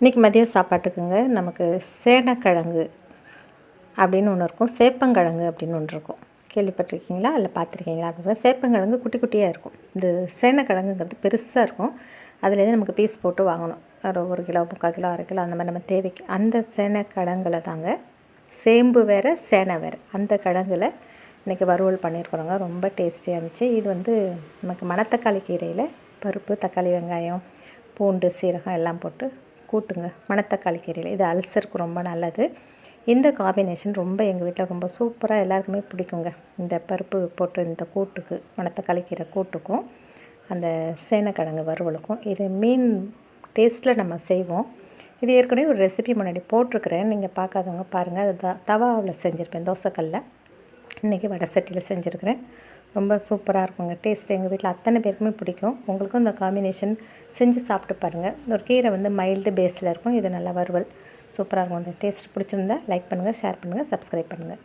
இன்றைக்கி மதிய சாப்பாட்டுக்குங்க நமக்கு சேனக்கிழங்கு அப்படின்னு ஒன்று இருக்கும். சேப்பங்கிழங்கு அப்படின்னு ஒன்று இருக்கும். கேள்விப்பட்டிருக்கீங்களா? இல்லை பார்த்துருக்கீங்களா அப்படின்ற சேப்பங்கிழங்கு குட்டி குட்டியாக இருக்கும். இந்த சேனக்கிழங்குங்கிறது பெருசாக இருக்கும். அதுலேருந்து நமக்கு பீஸ் போட்டு வாங்கணும். ஒரு ஒரு கிலோ முக்கால் கிலோ அரை கிலோ அந்த மாதிரி நம்ம தேவைக்கு. அந்த சேனக்கிழங்குல தாங்க சேம்பு வேறு சேனை வேறு. அந்த கிழங்குல இன்றைக்கி வறுவல் பண்ணியிருக்கிறோங்க. ரொம்ப டேஸ்டியாக இருந்துச்சு. இது வந்து நமக்கு மணத்தக்காளி கீரையில் பருப்பு தக்காளி வெங்காயம் பூண்டு சீரகம் எல்லாம் போட்டு கூட்டுங்க. மணத்தக்காளி கீரையில். இது அல்சருக்கு ரொம்ப நல்லது. இந்த காம்பினேஷன் ரொம்ப எங்கள் வீட்டில் ரொம்ப சூப்பராக எல்லாருக்குமே பிடிக்குங்க. இந்த பருப்பு போட்டு இந்த கூட்டுக்கு மணத்தக்காளி கீரை கூட்டுக்கும். அந்த சேனைக்கிழங்கு வறுவலுக்கும். இது மீன் டேஸ்ட்டில் நம்ம செய்வோம். இது ஏற்கனவே ஒரு ரெசிபி முன்னாடி போட்டிருக்கிறேன். நீங்கள் பார்க்காதவங்க பாருங்கள் அது த தவாவில் செஞ்சுருப்பேன். தோசைக்கல்லில் இன்றைக்கி வடை சட்டியில் செஞ்சுருக்கிறேன். ரொம்ப சூப்பராக இருக்குங்க. டேஸ்ட் எங்கள் வீட்டில் அத்தனை பேருக்குமே பிடிக்கும். உங்களுக்கும் இந்த காம்பினேஷன் செஞ்சு சாப்பிட்டு பாருங்கள் ஒரு கீரை வந்து மைல்டு பேஸில் இருக்கும். இது நல்லா வறுவல். சூப்பராக இருக்கும். இந்த டேஸ்ட் பிடிச்சிருந்தா லைக் பண்ணுங்கள் ஷேர் பண்ணுங்கள் சப்ஸ்கிரைப் பண்ணுங்கள்